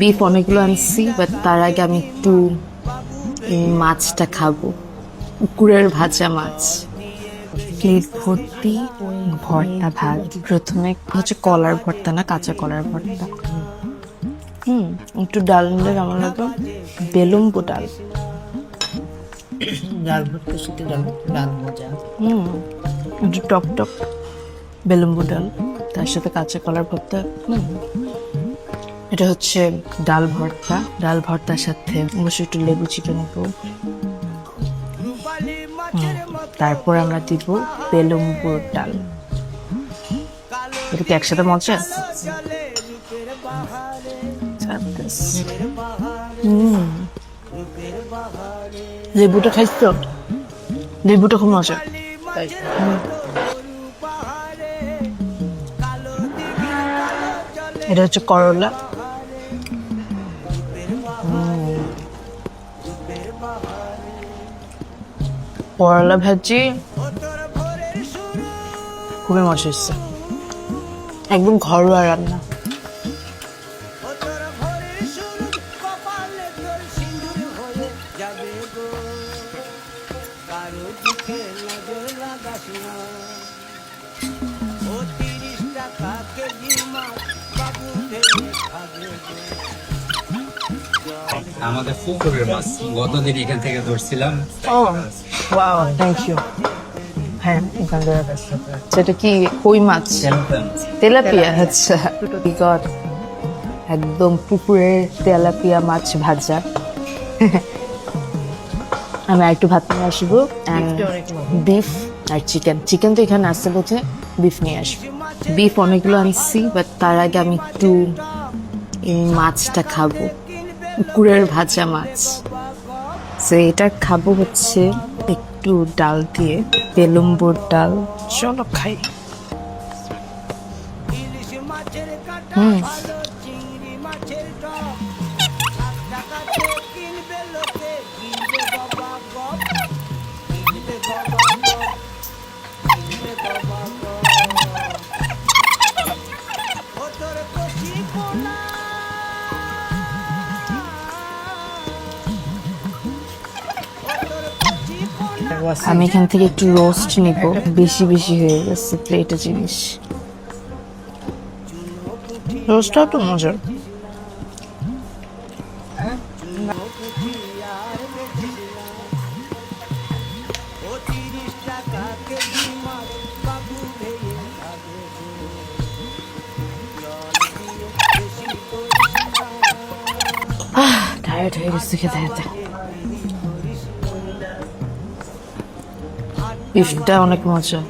Beef অনেকগুলো আনছি but তার আগে আমি একটু এই মাছটা খাব। পুকুরের ভাজা মাছ। প্লেট ভর্তি ভর্তা ভাত। প্রথমে হচ্ছে কলার ভর্তা না কাঁচা কলার ভর্তা। হুম একটু ডাল নিলে কেমন লাগবে বেলুম্বু ডাল। ডাল ভর্তার সাথে ডাল ডাল মজা হুম একটু টক টক বেলুম্বু ডাল। তার সাথে কাঁচা কলার ভর্তা। হুম। এটা হচ্ছে ডাল ভর্তা। ডাল ভর্তার সাথে অবশ্যই একটু লেবু চিকেন নেব। তারপর আমরা দিব বেলুম্বুর ডাল। এটা কি একসাথে মজা। লেবুটা খাইছো? লেবুটা খুব মজা। এটা হচ্ছে করলা। করলা ভাজি। খুবই মজা হচ্ছে একদম ঘরোয়া রান্না। আমাদের পুকুরের মাছ। গতদিন এখান থেকে ধরছিলাম। ও ওয়াও থ্যাংক ইউ হ্যাঁ এখান থেকে সেটা কি কই মাছ? তেলাপিয়া আচ্ছা। গড একদম পুকুরের তেলাপিয়া মাছ ভাজা। আমি একটু ভাত নিয়ে আসব। বিফ আর চিকেন চিকেন তো এখানে আসতে বোঝে বিফ নিয়ে আসব। বিফ অনেকগুলো আনছি বাট তার আগে আমি একটু এই মাছটা খাব। পুকুরের ভাজা মাছ। সে এটা খাব হচ্ছে একটু ডাল দিয়ে বেলম্বর ডাল। চলো খাই। হুম। আমি এখান থেকে একটু রোস্ট নিব। বেশি বেশি হয়ে গেছে প্লেটে জিনিস। রোস্টটাও তো মজার। টায়ার্ড হয়ে গেছে খেতে খেতে। বিফটা অনেক মজা।